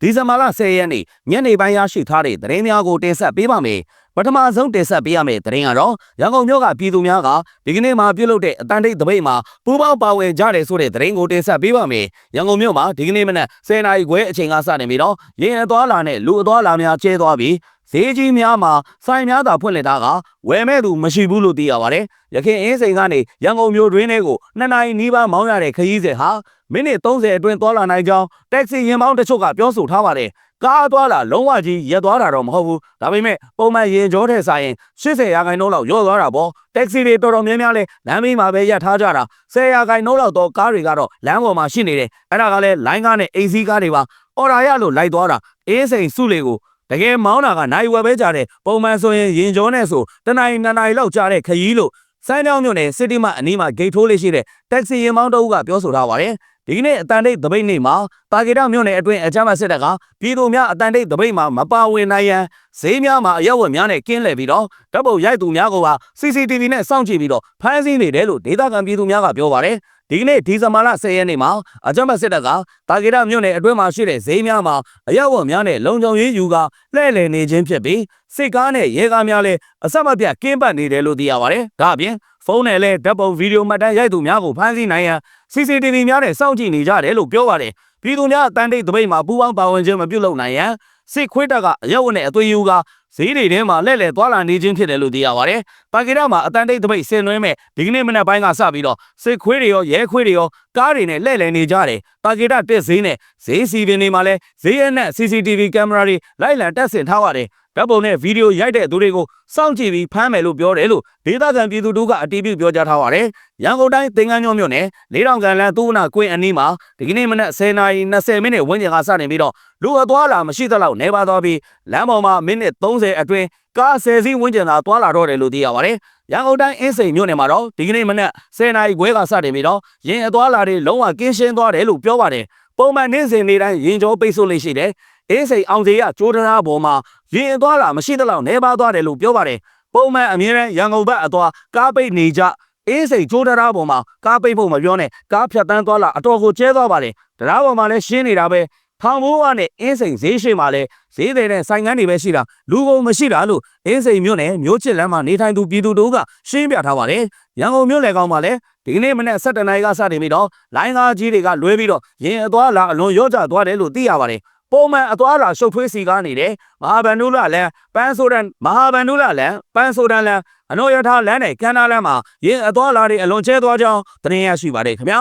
ဒီဇင်ဘာလ10ရက်နေ့ညနေပိုင်းရရှိထားတဲ့သတင်းများကိုတင်ဆက်ပေးပါမယ်ပထမဆုံးတင်ဆက်ပေးရမယ့်သတင်းကတော့ရန်ကုန်မြို့ကပြည်သူများကဒီကနေ့မှာပြုလုပ်တဲ့အတန်တိတ်တပိတ်မှာပူးပေါင်းပါဝင်ကြတယ်ဆိုတဲ့သတင်းကိုတင်ဆက်ပေးပါမယ်ရန်ကုန်မြို့မှာဒီကနေ့မနက်10:00နာရီခွဲအချိန်ကစတင်ပြီးတော့ရင်အသွားလာနဲ့လူအသွားလာများကျဲသွားပြီးဈေးကြီးများမှာဆိုင်များသာဖွင့်လှစ်တာကဝယ်မဲ့သူမရှိဘူးလို့သိရပါတယ်။ရခင်အင်းစိန်ကနေရန်ကုန်မြို့တွင်းထဲကိုနှစ်နာရီနီးပါးမောင်းရတဲ့ခရီးစဉ်ဟာ မိနစ်30အတွင်းသွားလာနိုင်ကြောင်းတက္ကစီရင်မောင်းတချို့ကပြောဆိုထားပါတယ်။ကားသွားလာလုံးဝကြီးရက်သွားတာတော့မဟုတ်ဘူး။ဒါပေမဲ့ပုံမှန်ရင်ကြောထဲဆိုင်ရင်80ရာခိုင်နှုန်းလောက်ရော့သွားတာပေါ့။တက္ကစီတွေတော်တော်များများလဲလမ်းဘေးမှာပဲရပ်ထားကြတာ10ရာခိုင်နှုန်းလောက်တော့ကားတွေကတော့လမ်းပေါ်မှာရှိနေတယ်။အဲ့ဒါကလည်းလိုင်းကားနဲ့အိမ်စီးကားတွေပါ။အော်ရာရလို့လိုက်သွားတာအင်းစိန်စုလေကိုတကယ်မောင်းတာကနိုင်ဝယ်ပဲကြတဲ့ပုံမှန်ဆိုရင်ရင်ကျော်နဲ့ဆိုတနိုင်နှစ်နိုင်လောက်ကြာတဲ့ခရီးလို့ ဆိုင်းတောင်းမြို့နယ်စစ်တီမအနီးမှာဂိတ်ထိုးလေးရှိတဲ့တက်ဆီရင်မောင်းတအုပ်ကပြောဆိုထားပါတယ်ဒီကနေ့အတန်တိတ်သပိတ်နေ့မှာတာဂေတမြို့နယ်အတွင်းအကြမ်းဖက်စစ်တပ်ကပြည်သူများအတန်တိတ်သပိတ်မှာမပါဝင်နိုင်ရန်ဈေးများမှာအရက်ဝက်များနဲ့ကင်းလှည့်ပြီးတော့တပ်ပုတ်ရိုက်သူများကပါ CCTV နဲ့စောင့်ကြည့်ပြီးတော့ဖမ်းဆီးနေတယ်လို့ဒေသခံပြည်သူများကပြောပါတယ် ဒီကနေ့ဒီဇင်ဘာလ10ရက်နေ့မှာအကြမ်းဖက်စစ်တပ်ကတာဂေတမြို့နယ်အတွင်းမှာရှိတဲ့ဈေးများမှာအရက်ဝက်များနဲ့လုံခြုံရေးယူကလှည့်လည်နေခြင်းဖြစ်ပြီးစစ်ကားနဲ့ရဲကားများလည်းအဆက်မပြတ်ကင်းပတ်နေတယ်လို့သိရပါတယ်။ဒါအပြင်ဖုန်းနဲ့လည်းဓာတ်ပုံဗီဒီယိုမှတ်တမ်းရိုက်သူများကိုဖမ်းဆီးနိုင်ရန် CCTV များနဲ့စောင့်ကြည့်နေကြတယ်လို့ပြောပါတယ်။ပြည်သူများအတန်တိတ်တပိတ်မှာပူးပေါင်းပါဝင်ခြင်းမပြုလုပ်နိုင်ရန်စစ်ခွေးတပ်ကအရက်ဝက်နဲ့အသွေးယူက ဈေးတွေထဲမှာလက်လက်သွားလာနေခြင်းဖြစ်တယ်လို့သိရပါတယ်။ပါကီတာမှာအတန်တိတ်တပိတ်ဆင်နွှဲမဲ့ဒီကနေ့မနက်ပိုင်းကစပြီးတော့စစ်ခွေးတွေရောရဲခွေးတွေရောကားတွေနဲ့လှည့်လည်နေကြတယ်။ပါကီတာတက်ဈေးနဲ့ဈေးစီပင်တွေမှာလည်းဈေးရနဲ့ CCTV ကင်မရာတွေလိုက်လံတက်ဆင်ထားပါတယ်။ ဓာတ်ပုံနဲ့ဗီဒီယိုရိုက်တဲ့သူတွေကိုစောင့်ကြည့်ပြီးဖမ်းမယ်လို့ပြောတယ်လို့ဒေသခံပြည်သူတို့ကအတည်ပြုပြောကြားထားပါတယ်။ရန်ကုန်တိုင်းသင်္ကန်းညွန့်မြို့နယ်လေးတောင်ကန်လန်သူ့နာကွင်းအနီးမှာဒီကနေ့မနက်10:20မိနစ်ဝန်းကျင်ကစတင်ပြီးတော့လူအသွားလာမရှိသလောက်နေပါသွားပြီးလမ်းပေါ်မှာမိနစ်30အတွင်းကား10စီးဝန်းကျင်သာသွားလာတော့တယ်လို့သိရပါတယ်။ရန်ကုန်တိုင်းအင်းစိန်မြို့နယ်မှာတော့ဒီကနေ့မနက်10:00နာရီခွဲကစတင်ပြီးတော့ရင်အသွားလာတွေလုံးဝကင်းရှင်းသွားတယ်လို့ပြောပါတယ်။ပုံမှန်နေ့စဉ်နေ့တိုင်းရင်ကျော်ပိတ်ဆို့လေးရှိတယ်။ အင်းစိန်အောင်စီကကြိုးတရားပေါ်မှာရင်အသွားလာမရှိသလောက်နေပါသွားတယ်လို့ပြောပါတယ်။ပုံမှန်အမြဲတမ်းရန်ကုန်ဘက်အသွားကားပိတ်နေကြအေးစိတ်ကြိုးတရားပေါ်မှာကားပိတ်ဖို့မပြောနဲ့ကားဖြတ်တန်းသွားလာအတော်ကိုကျဲသွားပါတယ်တရားပေါ်မှာလည်းရှင်းနေတာပဲထောင်ဘိုးကနဲ့အင်းစိန်ဈေးရှိမှလည်းဈေးတွေနဲ့ဆိုင်ငန်းတွေပဲရှိတာလူကုန်မရှိတာလို့အင်းစိန်မြို့နယ်မြို့ချစ်လမ်းမှာနေထိုင်သူပြည်သူတို့ကရှင်းပြထားပါတယ်ရန်ကုန်မြို့လေကောင်းမှာလည်းဒီကနေ့မနေ့7နိုင်ကစတင်ပြီးတော့လိုင်းကားကြီးတွေကလွဲပြီးတော့ရင်အသွားလာအလွန်ရော့ကျသွားတယ်လို့သိရပါတယ် ပုံမှန်အသွားလာရှုပ်ထွေးစီကားနေတယ်မဟာဗန္ဓုလလန်ပန်းဆိုဒန်မဟာဗန္ဓုလလန်ပန်းဆိုဒန်လန်အနော်ရထားလမ်းနဲ့ကန်နာလမ်းမှာရင်အသွားလာတွေအလွန်ကျဲသွားကြောင်းသတင်းရရှိပါတယ်ခင်ဗျာ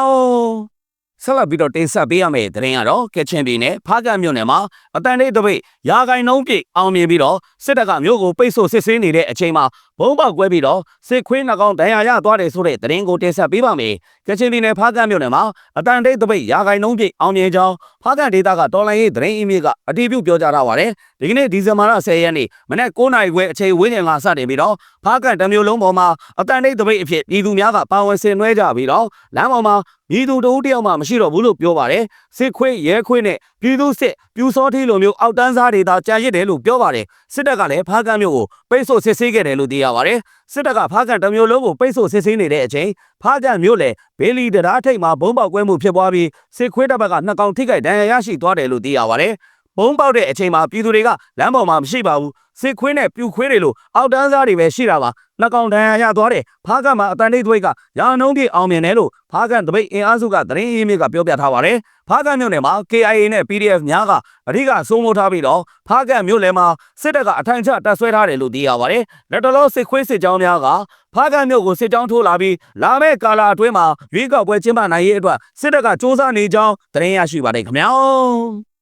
ဆက်လက်ပြီးတော့တင်ဆက်ပေးရမယ့်သတင်းကတော့ကချင်ပြည်နယ်ဖားကတ်မြို့နယ်မှာအတန်လေးတပိတ်ရာဂိုင်နှုံးပြည့်အောင်မြင်ပြီးတော့စစ်တပ်ကမြို့ကိုပိတ်ဆို့စစ်ဆေးနေတဲ့အချိန်မှာဘုံပေါက်ကွဲပြီးတော့စစ်ခွေးနှကောင်ဒဏ်ရာရသွားတယ်ဆိုတဲ့သတင်းကိုတင်ဆက်ပေးပါမယ်။ကချင်ပြည်နယ်ဖားကတ်မြို့နယ်မှာအတန်လေးတပိတ်ရာဂိုင်နှုံးပြည့်အောင်မြင်ကြောင်းဖားကတ်ဒေသကတော်လိုင်းရေးသတင်းအင်းမြစ်ကအတည်ပြုပြောကြားထားပါတယ်။ဒီကနေ့ဒီဇင်ဘာလ10ရက်နေ့မနက်9:00နာရီခွဲအချိန်ဝန်းကျင်ကစတင်ပြီးတော့ဖားကတ်တမျိုးလုံးပေါ်မှာအတန်လေးတပိတ်အဖြစ်ပြည်သူများကပါဝင်ဆင်နွှဲကြပြီးတော့လမ်းပေါ်မှာမြည်သူတဦးတယောက်မှမရှိတော့ဘူးလို့ပြောပါတယ်စစ်ခွေးရဲခွေးနဲ့ပြည်သူစစ် ပြူစောထီလိုမျိုးအောက်တန်းစားတွေသာကြာရစ်တယ်လို့ပြောပါတယ်စစ်တပ်ကလည်းဖားကန့်မြို့ကိုပိတ်ဆို့စစ်ဆေးခဲ့တယ်လို့သိရပါတယ်စစ်တပ်ကဖားကန့်တစ်မျိုးလုံးကိုပိတ်ဆို့စစ်ဆေးနေတဲ့အချိန်ဖားကန့်မြို့လေဘေလီတရားထိပ်မှာဘုံပေါက်ကွဲမှုဖြစ်ပွားပြီးစစ်ခွေးတပ်ဘက်ကနှစ်ကောင်ထိခိုက်ဒဏ်ရာရရှိသွားတယ်လို့သိရပါတယ်ဘုံပေါက်တဲ့အချိန်မှာပြည်သူတွေကလမ်းပေါ်မှာမရှိပါဘူးစစ်ခွေးနဲ့ပြူခွေးတွေလို့အောက်တန်းစားတွေပဲရှိတာပါ နှကောင်ဒဏ်ရာရသွားတယ်ဖားကတ်မှာအတန်တိတ်သွိတ်ကရာနှုံးပြည့်အောင်မြင်တယ်လို့ဖားကတ်တပိတ်အင်အားစုကသတင်းအင်းမြစ်ကပြောပြထားပါတယ်ဖားကတ်မြို့နယ်မှာ KIA နဲ့ PDF များကအဓိကစိုးမိုးထားပြီးတော့ဖားကတ်မြို့နယ်မှာစစ်တပ်ကအထိုင်ချတပ်ဆွဲထားတယ်လို့သိရပါတယ်လက်တလောစစ်ခွေးစစ်ကြောင်းများကဖားကတ်မြို့ကိုစစ်ကြောင်းထိုးလာပြီးလာမယ့်ကာလအတွင်းမှာရွေးကောက်ပွဲကျင်းပနိုင်ရေးအတွက်စစ်တပ်ကစ조사နေကြောင်းသတင်းရရှိပါတယ်ခင်ဗျာ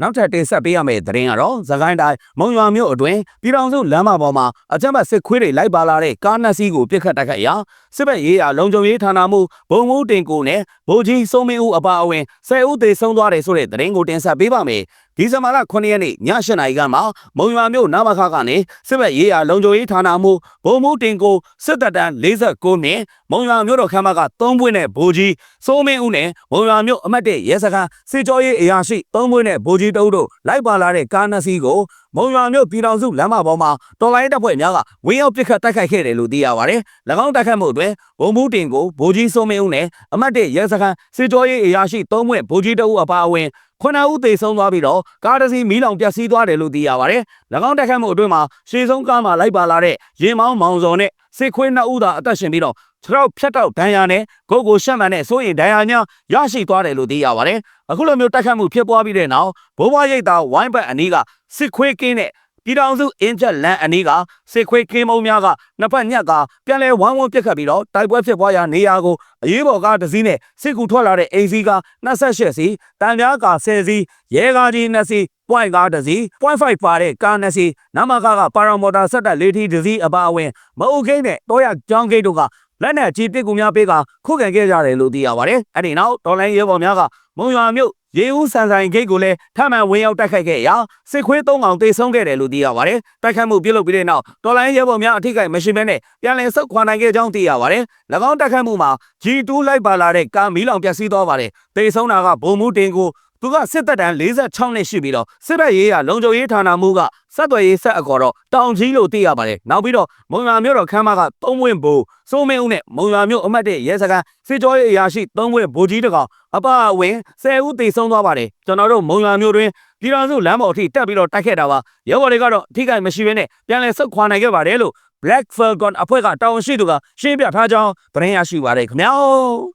နောက်ထပ်တင်ဆက်ပေးရမယ့်သတင်းကတော့သခိုင်းတိုင်းမုံရွာမြို့အတွင်းပြည်တော်စုလမ်းမပေါ်မှာအကြမ်းဖက်စစ်ခွေးတွေလိုက်ပါလာတဲ့ကားနှစ်စီးကိုပစ်ခတ်တိုက်ခိုက်ရာစစ်ဘက်ရေးရာလုံခြုံရေးဌာနမှဘုံမှုတင်ကိုနဲ့ဗိုလ်ကြီးစုံမင်းဦးအပါအဝင်၁၀ဦးသေဆုံးသွားတယ်ဆိုတဲ့သတင်းကိုတင်ဆက်ပေးပါမယ် ဒီဇင်ဘာလ9ရက်နေ့ည8နာရီကမှမုံရွာမြို့နာမခကနေစစ်ဘက်ရေးရာလုံခြုံရေးဌာနမှုဗိုလ်မှူးတင်ကိုစစ်တပ်တန်း49နှစ်မုံရွာမြို့တော်ခမ်းမက3ပွင့်နဲ့ဗိုလ်ကြီးစိုးမင်းဦးနဲ့မုံရွာမြို့အမတ်1ရဲစခန်းစစ်ကြောရေးအရာရှိ3ပွင့်နဲ့ဗိုလ်ကြီးတအုပ်တို့လိုက်ပါလာတဲ့ကားနှစ်စီးကိုမုံရွာမြို့ပြည်တော်စုလမ်းမပေါ်မှာတော်လိုင်းတပ်ဖွဲ့များကဝင်းရောက်ပစ်ခတ်တိုက်ခိုက်ခဲ့တယ်လို့သိရပါတယ်။၎င်းတိုက်ခိုက်မှုအတွင်းဗိုလ်မှူးတင်ကိုဗိုလ်ကြီးစိုးမင်းဦးနဲ့အမတ်1ရဲစခန်းစစ်ကြောရေးအရာရှိ3ပွင့်ဗိုလ်ကြီးတအုပ်အပါအဝင် ခုနဦးသေဆုံးသွားပြီးတော့ကားတစ်စီးမီးလောင်ပျက်စီးသွားတယ်လို့သိရပါတယ်။၎င်းတိုက်ခိုက်မှုအတွင်းမှာရှေ့ဆုံးကားမှာလိုက်ပါလာတဲ့ရင်မောင်းမောင်စော်နဲ့စစ်ခွေးနှစ်ဦးသာအသက်ရှင်ပြီးတော့ခြေထောက်ဖြတ်တောက်ဒဏ်ရာနဲ့ဂုတ်ကိုရှက်မှန်နဲ့စိုးရင်ဒဏ်ရာများရရှိသွားတယ်လို့သိရပါတယ်။အခုလိုမျိုးတိုက်ခိုက်မှုဖြစ်ပွားပြီးတဲ့နောက်ဘိုးဘွားရိတ်သားဝိုင်းဘက်အနီးကစစ်ခွေးကင်းနဲ့ ပြည်တော်စုအင်ဂျက်လန်အနီးကစစ်ခွေးကင်းမုံများကနှစ်ဖက်ညက်ကပြန်လဲဝမ်းဝန်းပစ်ခတ်ပြီးတော့တိုက်ပွဲဖြစ်ပွားရာနေရာကိုအရေးပေါ်ကားတစ်စီးနဲ့စစ်ကူထွက်လာတဲ့အိမ်စီးက28စီးတန်ပြားကာ10စီးရဲကားကြီး2စီး point ကားတစ်စီး point 5ပါတဲ့ကားနှစ်စီးနမကားကပါရာမော်တာဆက်တက်လေးထီးတစ်စီးအပါအဝင်မအုပ်ခိန်းနဲ့တောရကျောင်းဂိတ်တို့က လက်နက်ကြီးပစ်ကူများပေးကခုခံခဲ့ကြတယ်လို့သိရပါတယ်။အဲ့ဒီနောက်ဒေါ်လိုင်းရဲဘော်များကမုံရွာမြို့ရေဦးဆန်ဆိုင်ဂိတ်ကိုလည်းထပ်မံဝင်ရောက်တိုက်ခိုက်ခဲ့ရာစစ်ခွေး၃កောင်တေဆုံးခဲ့တယ်လို့သိရပါတယ်။တိုက်ခိုက်မှုပြုလုပ်ပြီးတဲ့နောက်ဒေါ်လိုင်းရဲဘော်များအထိကိမရှိဘဲနဲ့ပြန်လည်ဆုတ်ခွာနိုင်ခဲ့ကြောင်းသိရပါတယ်။၎င်းတိုက်ခိုက်မှုမှာ G2 လိုက်ပါလာတဲ့ကားမီးလောင်ပျက်စီးသွားပါတယ်။တေဆုံးတာကဘုံမှုတင်ကို သူကစစ်တပ်တန်း46နှစ်ရှိပြီးတော့စစ်တပ်ရေးရလုံခြုံရေးဌာနမှုကစက်သွယ်ရေးဆက်အကော်တော့တောင်ကြီးလို့သိရပါတယ်။နောက်ပြီးတော့မုံရွာမြို့တော်ခမ်းမကသုံးဝင်းဘူစိုးမင်းဦးနဲ့မုံရွာမြို့အမတ်တဲ့ရဲစခန်းစစ်ကြောရေးအရာရှိသုံးဝင်းဘူကြီးတကောင်အပအဝင်10ဦးသေဆုံးသွားပါတယ်။ကျွန်တော်တို့မုံရွာမြို့တွင်ပြည်တော်စုလမ်းပေါ်အထိတက်ပြီးတော့တိုက်ခဲ့တာပါ။ရဲဘော်တွေကတော့အထိကိမရှိဘဲနဲ့ပြန်လည်ဆုတ်ခွာနိုင်ခဲ့ပါတယ်လို့ Black Falcon အဖွဲ့ကတာဝန်ရှိသူကရှင်းပြထားကြောင်းသတင်းရရှိပါတယ်ခင်ဗျာ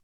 ။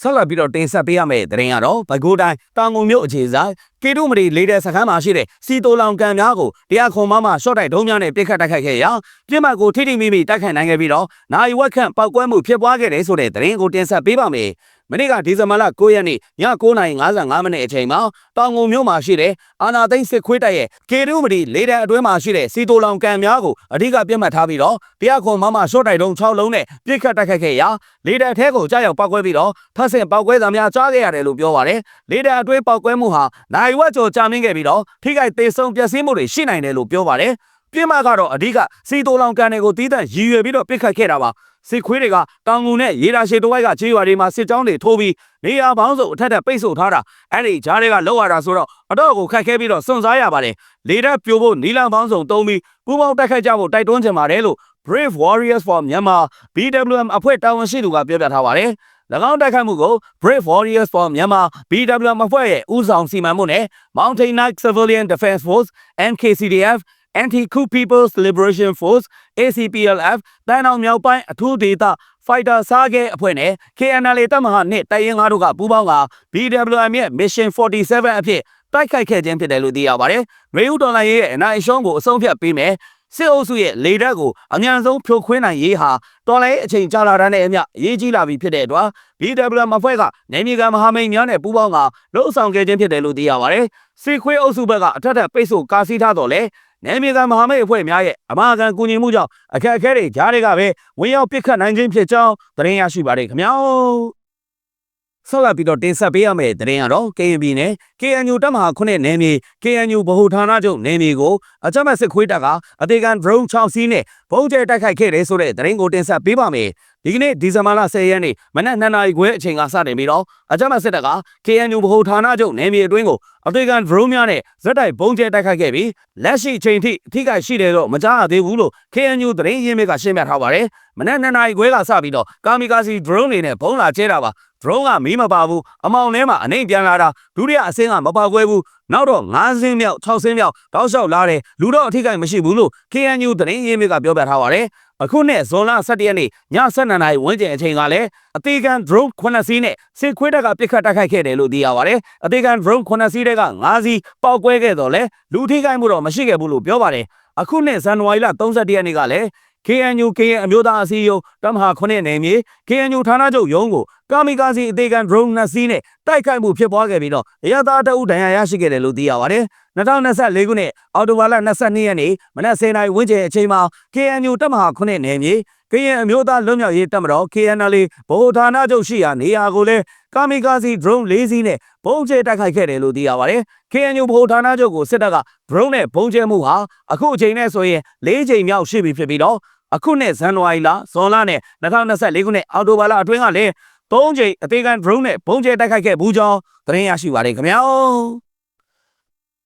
ဆက်လက်ပြီးတော့တင်ဆက်ပေးရမယ့်သတင်းကတော့ဘကိုးတိုင်းတောင်ငုံမြို့အခြေဆိုင်ကေတုမရီလေးတဲ့စခန်းမှာရှိတဲ့စီတိုလောင်ကံများကိုတရားခွန်မမရှော့တိုက်ဒုံးများနဲ့ပြစ်ခတ်တိုက်ခိုက်ခဲ့ရာပြစ်မှတ်ကိုထိထိမိမိတိုက်ခိုက်နိုင်ခဲ့ပြီးတော့နိုင်ဝက်ခန့်ပောက်ကွဲမှုဖြစ်ပွားခဲ့တယ်ဆိုတဲ့သတင်းကိုတင်ဆက်ပေးပါမယ်။ မနေ့ကဒီဇင်ဘာလ9ရက်နေ့ည9:55မိနစ်အချိန်မှာတောင်ငုံမြို့မှာရှိတဲ့အာနာသိန်းစစ်ခွေးတပ်ရဲ့ကေတုမရီလေးတဲ့အတွင်းမှာရှိတဲ့စီတိုလောင်ကံများကိုအဓိကပြစ်မှတ်ထားပြီးတော့တရားခွန်မမရှော့တိုက်ဒုံး6လုံးနဲ့ပြစ်ခတ်တိုက်ခိုက်ခဲ့ရာလေးတဲ့အထဲကိုကြားရောက်ပောက်ကွဲပြီးတော့ဖတ်ဆင်ပောက်ကွဲသံများကြားခဲ့ရတယ်လို့ပြောပါတယ်။လေးတဲ့အတွင်းပောက်ကွဲမှုဟာနိုင်ဝက်ကျော်ကြာမြင့်ခဲ့ပြီးတော့ထိခိုက်သေးဆုံးပျက်စီးမှုတွေရှိနိုင်တယ်လို့ပြောပါတယ်။ပြင်းမကတော့အဓိကစီတိုလောင်ကန်တွေကိုတီးတန့်ရည်ရွယ်ပြီးတော့ပစ်ခတ်ခဲ့တာပါ စစ်ခွေးတွေကတောင်ငုံနဲ့ရေဒါရှည်တဝိုက်ကခြေရွာတွေမှာစစ်ကြောင်းတွေထိုးပြီးနေရာပေါင်းစုံအထက်ထပ်ပိတ်ဆို့ထားတာအဲ့ဒီဂျားတွေကလောက်ရတာဆိုတော့အတော့ကိုခတ်ခဲပြီးတော့စွန့်စားရပါတယ်လေတပ်ပြိုဖို့နီလန်ပေါင်းစုံတုံးပြီးပူပေါင်းတိုက်ခိုက်ကြဖို့တိုက်တွန်းချင်ပါတယ်လို့ Brave Warriors for Myanmar BWM အဖွဲ့တာဝန်ရှိသူကပြောပြထားပါတယ်၎င်းတိုက်ခိုက်မှုကို Brave Warriors for Myanmar BWM အဖွဲ့ရဲ့ဦးဆောင်စီမံမှုနဲ့ Mountain Knight Civilian Defense Force NKCDF Anti-Coup People's Liberation Force ACPLF တန်အောင်မြောက်ပိုင်းအထူးဒေသ Fighter စားခဲအဖွဲ့နဲ့ KNLA တပ်မဟာနဲ့တိုင်ရင်ငါတို့ကပူးပေါင်းက BWM ရဲ့ Mission 47အဖြစ်တိုက်ခိုက်ခဲ့ခြင်းဖြစ်တယ်လို့သိရပါတယ်။ရေဦးဒေါ်လာရဲ့အနိုင်အရှုံးကိုအဆုံးဖြတ်ပေးမယ်။စစ်အုပ်စုရဲ့လေတပ်ကိုအမြန်ဆုံးဖြိုခွင်းနိုင်ရေးဟာတော်လိုင်းအချိန်ကြာလာတဲ့နဲ့အမျှအရေးကြီးလာပြီဖြစ်တဲ့အတွက် BWM အဖွဲ့ကနေမြေကမဟာမိတ်များနဲ့ပူးပေါင်းကလှုပ်ဆောင်ခဲ့ခြင်းဖြစ်တယ်လို့သိရပါတယ်။စစ်ခွေးအုပ်စုဘက်ကအထက်ထပ်ပိတ်ဆို့ကာစီးထားတော့လေ နယ်မြေကမဟာမိတ်အဖွဲ့များရဲ့အမာခံကူညီမှုကြောင့်အခက်အခဲတွေကြားတွေကပဲဝင်ရောက်ပစ်ခတ်နိုင်ခြင်းဖြစ်ကြောင်းသတင်းရရှိပါတယ်ခင်ဗျာဆက်လက်ပြီးတော့တင်ဆက်ပေးရမယ့်သတင်းကတော့ KNB နဲ့ KNU တပ်မဟာ9နယ်မြေ KNU ဗဟိုဌာနချုပ်နယ်မြေကိုအကြမ်းဖက်စစ်ခွေးတပ်ကအသေးခံ drone 6စီးနဲ့ဘုံကျဲတိုက်ခိုက်ခဲ့တယ်ဆိုတဲ့သတင်းကိုတင်ဆက်ပေးပါမယ်။ဒီကနေ့ဒီဇင်ဘာလ10ရက်နေ့မနက်2နာရီခွဲအချိန်ကစတင်ပြီးတော့အကြမ်းဖက်စစ်တပ်က KNU ဗဟိုဌာနချုပ်နယ်မြေအတွင်းကိုအသေးခံ drone များနဲ့ဇက်တိုက်ဘုံကျဲတိုက်ခိုက်ခဲ့ပြီးလက်ရှိအချိန်ထိအထိခိုက်ရှိတယ်တော့မကြားရသေးဘူးလို့ KNU သတင်းရင်းမြစ်ကရှင်းပြထားပါတယ်။မနက်2နာရီခွဲကစပြီးတော့ကာမီကာစီ drone တွေနဲ့ဘုံလာကျဲတာပါ drone ကမီးမပါဘူးအမောင်ထဲမှာအနှိမ်ပြန်လာတာဒုတိယအဆင်းကမပါခွဲဘူးနောက်တော့9ဆင်းမြောက်6ဆင်းမြောက်တောက်လျှောက်လာတယ်လူတော့အထိကိမရှိဘူးလို့ KNU သတင်းရင်းမြစ်ကပြောပြထားပါတယ်အခုနဲ့ဇွန်လ17ရက်နေ့ည7:00နာရီဝန်းကျင်အချိန်ကလည်းအသေးခံ drone 9စီးနဲ့စစ်ခွေးတပ်ကပစ်ခတ်တိုက်ခိုက်ခဲ့တယ်လို့သိရပါတယ်အသေးခံ drone 9စီးတဲ့က9စီးပေါက်ကွဲခဲ့တော့လဲလူထိခိုက်မှုတော့မရှိခဲ့ဘူးလို့ပြောပါတယ်အခုနဲ့ဇန်နဝါရီလ31ရက်နေ့ကလည်း KNU KN အမျိုးသားအစည်းအရုံးတမဟာ9နယ်မြေ KNU ဌာနချုပ်ရုံးကိုကာမီကာစီအသေးခံ drone 2စီးနဲ့တိုက်ခိုက်မှုဖြစ်ပွားခဲ့ပြီးတော့အရသာတအုပ်ဒဏ်ရာရရှိခဲ့တယ်လို့သိရပါတယ်။2024ခုနှစ်အောက်တိုဘာလ22ရက်နေ့မနက်10:00နာရီဝန်းကျင်အချိန်မှာ KNU တမဟာ9နယ်မြေ ကရင်အမျိုးသားလွတ်မြောက်ရေးတပ်မတော် KNL ဗဟိုဌာနချုပ်ရှိရာနေရာကိုလည်းကာမီကာစီ drone ၄စီးနဲ့ပုံကျဲတိုက်ခိုက်ခဲ့တယ်လို့သိရပါတယ်။ KNU ဗဟိုဌာနချုပ်ကိုစစ်တပ်က drone နဲ့ပုံကျဲမှုဟာအခုအချိန်နဲ့ဆိုရင်၄ချိန်မြောက်ရှိပြီဖြစ်ပြီးတော့အခုနှစ်ဇန်နဝါရီလဇွန်လနဲ့2024ခုနှစ်အောက်တိုဘာလအတွင်းကလည်း၃ချိန်အသေးခံ drone နဲ့ပုံကျဲတိုက်ခိုက်ခဲ့ဘူးကြောင်းသတင်းရရှိပါတယ်ခင်ဗျာ။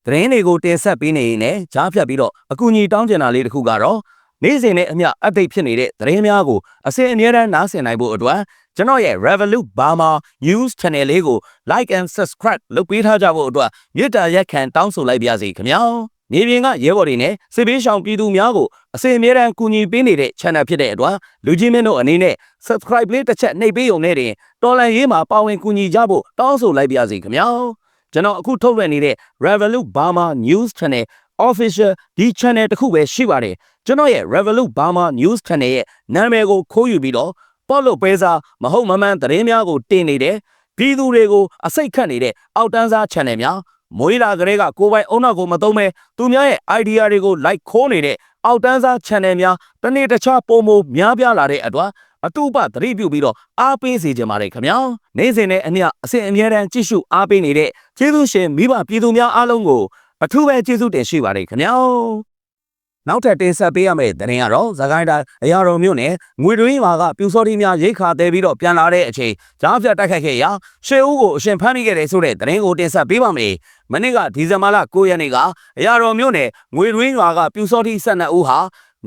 သတင်းတွေကိုတင်ဆက်ပေးနေရင်လည်းကြားဖြတ်ပြီးတော့အကူအညီတောင်းကျင်တာလေးတစ်ခုကတော့ နေ့စဉ်နဲ့အမျှ update ဖြစ်နေတဲ့သတင်းများကိုအစဉ်အမြဲတမ်းနားဆင်နိုင်ဖို့အတွက်ကျွန်တော်ရဲ့ Revolut Burma News Channel လေးကို like and subscribe လုပ်ပေးထားကြဖို့အတွက်မေတ္တာရက်ခံတောင်းဆိုလိုက်ပါရစေခင်ဗျာ။နေပြင်ကရဲဘော်တွေနဲ့စစ်ပေးရှောင်ပြည်သူများကိုအစဉ်အမြဲတမ်းကူညီပေးနေတဲ့ channel ဖြစ်တဲ့အတွက်လူကြီးမင်းတို့အနေနဲ့ subscribe လေးတစ်ချက်နှိပ်ပေးုံနဲ့တင်တော်လန်ရေးမှာပါဝင်ကူညီကြဖို့တောင်းဆိုလိုက်ပါရစေခင်ဗျာ။ကျွန်တော်အခုထုတ်လွှင့်နေတဲ့ Revolut Burma News Channel official ဒီ channel တစ်ခုပဲရှိပါတယ်ကျွန်တော်ရဲ့ Revolut Burma News Channel ရဲ့နာမည်ကိုခိုးယူပြီးတော့ပေါ့လို့ပဲစားမဟုတ်မမှန်သတင်းများကိုတင်နေတယ်ပြည်သူတွေကိုအစိတ်ခတ်နေတဲ့အောက်တန်းစား channel များမွေးလာကလေးကကိုယ်ပိုင်အုံနောက်ကိုမသုံးမဲသူများရဲ့ idea တွေကို like ခိုးနေတဲ့အောက်တန်းစား channel များတနေ့တခြားပုံမများပြားလာတဲ့အတွက်အတူပသတိပြုပြီးတော့အားပေးစေချင်ပါတယ်ခင်ဗျာနေ့စဉ်နဲ့အမျှအစဉ်အမြဲတမ်းကြည့်ရှုအားပေးနေတဲ့ကျေးဇူးရှင်မိဘပြည်သူများအားလုံးကို အထူးပဲကျေးဇူးတင်ရှိပါတယ်ခင်ဗျာနောက်ထပ်တင်ဆက်ပေးရမယ့်သတင်းကတော့သခိုင်းတိုင်းအရာတော်မြို့နယ်ငွေတွင်းရွာကပြူစောတိများရိတ်ခါတဲပြီးတော့ပြန်လာတဲ့အချိန်ကြားဖြတ်တိုက်ခိုက်ခဲ့ရာရှေးဦးကိုအရှင်ဖမ်းမိခဲ့တယ်ဆိုတဲ့သတင်းကိုတင်ဆက်ပေးပါမယ်မနေ့ကဒီဇင်ဘာလ9ရက်နေ့ကအရာတော်မြို့နယ်ငွေတွင်းရွာကပြူစောတိ12ဦးဟာ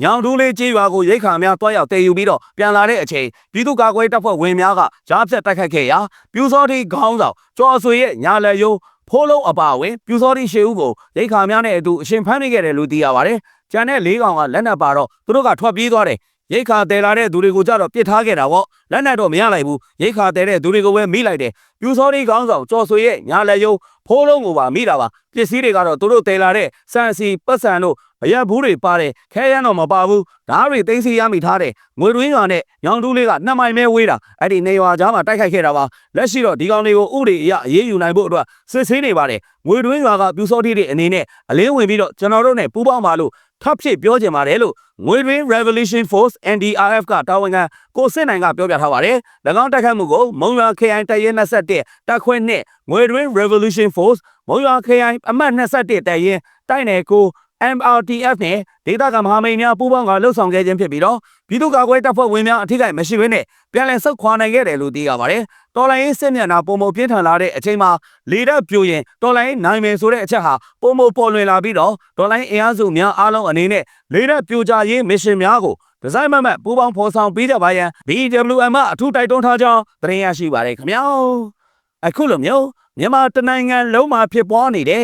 ညောင်တူးလေးကျေးရွာကိုရိတ်ခါများတွားရောက်တည်ယူပြီးတော့ပြန်လာတဲ့အချိန်ပြည်သူ့ကာကွယ်တပ်ဖွဲ့ဝင်များကကြားဖြတ်တိုက်ခိုက်ခဲ့ရာပြူစောတိခေါင်းဆောင်ကျော်ဆွေရဲ့ညာလက်ရိုး ဖိုးလုံးအပါအဝင်ပြူစောတိရှေဦးကိုရိတ်ခါများနဲ့အတူအရှင်ဖမ်းမိခဲ့တယ်လို့သိရပါတယ်။ကျန်တဲ့၄ကောင်ကလက်နက်ပါတော့သူတို့ကထွက်ပြေးသွားတယ်။ရိတ်ခါတဲလာတဲ့သူတွေကိုကြတော့ပြစ်ထားခဲ့တာပေါ့။လက်နက်တော့မရလိုက်ဘူး။ရိတ်ခါတဲတဲ့သူတွေကိုပဲမိလိုက်တယ်။ပြူစောတိခေါင်းဆောင်ကျော်ဆွေရဲ့ညာလက်ယုံဖိုးလုံးကိုပါမိတာပါ။ပစ္စည်းတွေကတော့သူတို့တဲလာတဲ့စံစီပတ်စံတို့ အရက်ဘူးတွေပါတယ်ခဲရန်တော့မပါဘူးဓားတွေတင်းစီရမိထားတယ်ငွေတွင်းရွာနဲ့ညောင်တူးလေးကနှစ်မိုင်ပဲဝေးတာအဲ့ဒီနေရွာကြားမှာတိုက်ခိုက်ခဲ့တာပါလက်ရှိတော့ဒီကောင်တွေကိုဥတွေအရအေးအေးယူနိုင်ဖို့အတွက်စစ်ဆေးနေပါတယ်ငွေတွင်းရွာကပြူစောတိတွေအနေနဲ့အလင်းဝင်ပြီးတော့ကျွန်တော်တို့နဲ့ပူးပေါင်းပါလို့ထပ်ဖြစ်ပြောကြင်ပါတယ်လို့ငွေတွင်း Revolution Force NDRF ကတာဝန်ခံကိုစစ်နိုင်ကပြောပြထားပါတယ်၎င်းတိုက်ခိုက်မှုကိုမုံရွာ KI တရဲ21တပ်ခွဲနဲ့ငွေတွင်း Revolution Force မုံရွာ KI အမှတ်21တပ်ရဲတိုက်နယ်ကို MRTF နဲ့ဒေသခံမဟာမိတ်များပူးပေါင်းကလှုပ်ဆောင်ခဲ့ခြင်းဖြစ်ပြီးတော့ပြည်သူ့ကာကွယ်တပ်ဖွဲ့ဝင်များအထိကိမရှိဘဲနဲ့ပြန်လည်ဆုတ်ခွာနိုင်ခဲ့တယ်လို့သိရပါတယ်။တော်လိုင်းရေးစစ်မျက်နှာပုံမပြင်းထန်လာတဲ့အချိန်မှာလေတပ်ပြိုရင်တော်လိုင်းနိုင်မယ်ဆိုတဲ့အချက်ဟာပုံမပေါ်လွင်လာပြီးတော့တော်လိုင်းအင်အားစုများအားလုံးအနေနဲ့လေတပ်ပြိုကြရေးမစ်ရှင်များကိုဒီဇိုင်းမမတ်ပူးပေါင်းဖော်ဆောင်ပေးကြပါရန် BWM အထူးတိုက်တွန်းထားကြောင်းသတင်းရရှိပါတယ်ခင်ဗျာ။အခုလိုမျိုးမြန်မာတနိုင်ငံလုံးမှာဖြစ်ပွားနေတဲ့